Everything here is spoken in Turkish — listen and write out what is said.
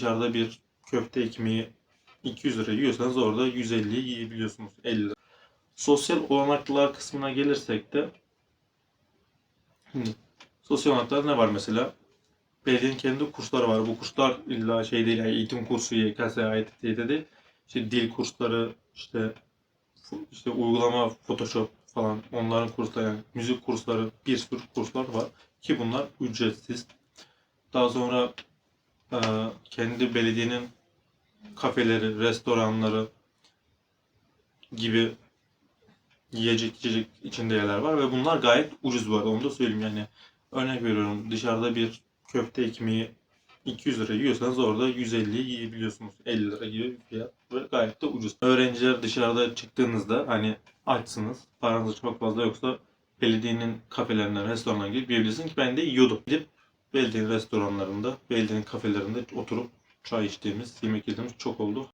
dışarıda bir köfte ekmeği 200 lira yiyorsanız orada 150'yi yiyebiliyorsunuz. 50 lira. Sosyal olanaklar kısmına gelirsek de şimdi sosyal olanaklar ne var mesela? Belediyenin kendi kursları var. Bu kurslar illa şey değil, yani eğitim kursu, YKS'ye ait değil de değil. İşte dil kursları, işte işte uygulama Photoshop falan onların kursları yani müzik kursları bir sürü kurslar var ki bunlar ücretsiz. Daha sonra kendi belediyenin kafeleri, restoranları gibi yiyecek içecek içinde yerler var ve bunlar gayet ucuz bu arada onu da söyleyeyim yani. Örnek veriyorum dışarıda bir köfte ekmeği 200 lira yiyorsanız orada 150'yi yiyebiliyorsunuz. 50 lira gibi bir fiyat ve gayet de ucuz. Öğrenciler dışarıda çıktığınızda hani açsınız, paranız çok fazla yoksa belediyenin kafelerinden, restoranlarına gidip yiyebilirsiniz ki ben de yiyordum. Gidip belediyenin restoranlarında, belediyenin kafelerinde oturup çay içtiğimiz, yemek yediğimiz çok oldu.